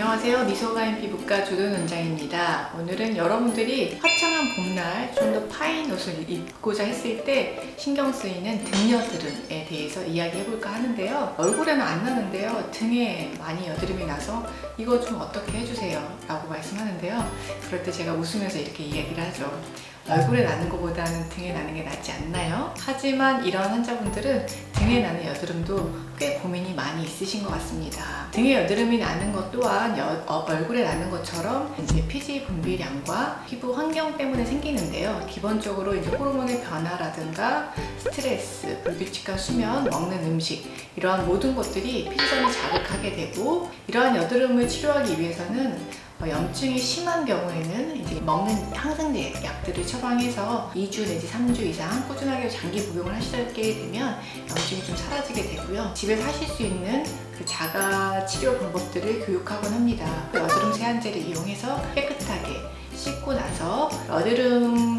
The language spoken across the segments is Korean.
안녕하세요. 미소가인 피부과 조든 원장입니다. 오늘은 여러분들이 화창한 봄날 좀 더 파인 옷을 입고자 했을 때 신경 쓰이는 등 여드름에 대해서 이야기해 볼까 하는데요. 얼굴에는 안 나는데요. 등에 많이 여드름이 나서 이거 좀 어떻게 해주세요. 라고 말씀하는데요. 그럴 때 제가 웃으면서 이렇게 이야기를 하죠. 얼굴에 나는 것보다는 등에 나는 게 낫지 않나요? 하지만 이런 환자분들은 등에 나는 여드름도 꽤 고민이 많이 있으신 것 같습니다. 등에 여드름이 나는 것 또한 여- 어, 얼굴에 나는 것처럼 이제 피지 분비량과 피부 환경 때문에 생기는데요. 기본적으로 이제 호르몬의 변화라든가 스트레스, 불규칙한 수면, 먹는 음식 이러한 모든 것들이 피지선을 자극하게 되고 이러한 여드름을 치료하기 위해서는 어, 염증이 심한 경우에는 이제 먹는 항생제 약들을 처방해서 2주 내지 3주 이상 꾸준하게 장기 복용을 하시게 되면 염증이 좀 사라지게 되고요. 집에서 하실 수 있는 그 자가 치료 방법들을 교육하곤 합니다. 그 여드름 세안제를 이용해서 깨끗하게 씻고 나서 여드름의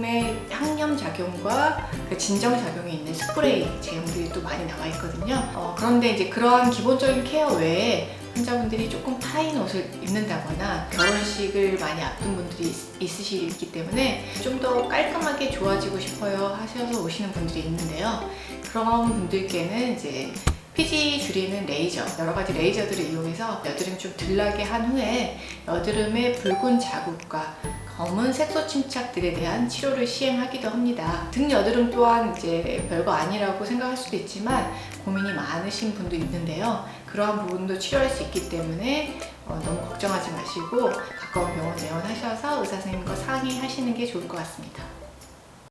항염 작용과 그 진정 작용이 있는 스프레이 제형들이 또 많이 나와 있거든요. 어, 그런데 이제 그러한 기본적인 케어 외에 환자분들이 조금 파인 옷을 입는다거나 결혼식을 많이 앞둔 분들이 있- 있으시기 때문에 좀 더 깔끔하게 좋아지고 싶어요 하셔서 오시는 분들이 있는데요. 그런 분들께는 이제 피지 줄이는 레이저, 여러 가지 레이저들을 이용해서 여드름 좀 덜나게 한 후에 여드름의 붉은 자국과 검은 색소 침착들에 대한 치료를 시행하기도 합니다. 등 여드름 또한 이제 별거 아니라고 생각할 수도 있지만 고민이 많으신 분도 있는데요. 그러한 부분도 치료할 수 있기 때문에 어, 너무 걱정하지 마시고 가까운 병원 내원하셔서 의사 선생님과 상의하시는 게 좋을 것 같습니다.